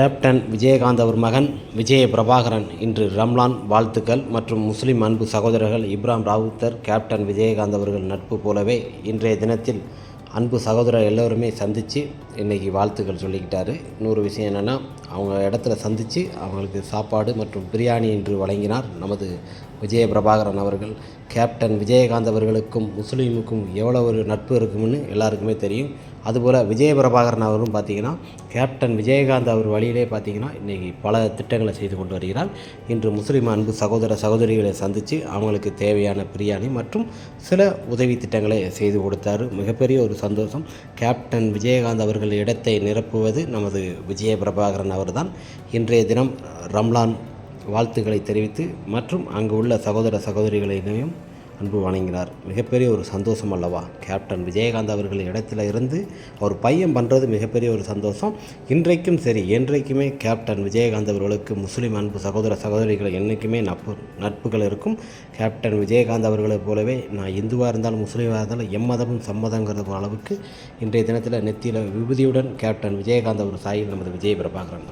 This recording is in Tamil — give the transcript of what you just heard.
கேப்டன் விஜயகாந்த் அவர் மகன் விஜய பிரபாகரன். இன்று ரம்லான் வாழ்த்துக்கள் மற்றும் முஸ்லிம் அன்பு சகோதரர்கள் இப்ராம் ராவுத்தர் கேப்டன் விஜயகாந்த் அவர்கள் நட்பு போலவே இன்றைய தினத்தில் அன்பு சகோதரர் எல்லோருமே சந்தித்து இன்றைக்கி வாழ்த்துக்கள் சொல்லிக்கிட்டாரு. இன்னொரு விஷயம் என்னென்னா அவங்க இடத்துல சந்தித்து அவங்களுக்கு சாப்பாடு மற்றும் பிரியாணி என்று வழங்கினார் நமது விஜய பிரபாகரன் அவர்கள். கேப்டன் விஜயகாந்த் அவர்களுக்கும் முஸ்லீமுக்கும் எவ்வளோ ஒரு நட்பு இருக்கும்னு எல்லாருக்குமே தெரியும். அதுபோல் விஜய பிரபாகரன் அவரும் பார்த்திங்கன்னா கேப்டன் விஜயகாந்த் அவர் வழியிலே பார்த்திங்கன்னா இன்றைக்கி பல திட்டங்களை செய்து கொண்டு வருகிறார். இன்று முஸ்லீம் அன்பு சகோதர சகோதரிகளை சந்தித்து அவங்களுக்கு தேவையான பிரியாணி மற்றும் சில உதவி திட்டங்களை செய்து கொடுத்தார். மிகப்பெரிய ஒரு சந்தோஷம். கேப்டன் விஜயகாந்த் அவர்கள் இடத்தை நிரப்புவது நமது விஜய பிரபாகரன் அவர்தான். இன்றைய தினம் ரம்லான் வாழ்த்துக்களை தெரிவித்து மற்றும் அங்கு உள்ள சகோதர சகோதரிகளையும் அன்பு வணங்கினார் மிகப்பெரிய ஒரு சந்தோஷம் அல்லவா? கேப்டன் விஜயகாந்த் அவர்கள் இடத்துல இருந்து அவர் பையன் பண்ணுறது மிகப்பெரிய ஒரு சந்தோஷம். இன்றைக்கும் சரி என்றைக்குமே கேப்டன் விஜயகாந்த் அவர்களுக்கு முஸ்லீம் அன்பு சகோதர சகோதரிகள் என்றைக்குமே நட்பு நட்புகள் இருக்கும். கேப்டன் விஜயகாந்த் அவர்களைப் போலவே நான் இந்துவாக இருந்தாலும் முஸ்லீமாக இருந்தாலும் எம்மதமும் சம்மதங்கிற அளவுக்கு இன்றைய தினத்தில் நெத்தியில் விபூதியுடன் கேப்டன் விஜயகாந்த் அவர் சாயில் நமது விஜய பிரபாகரன்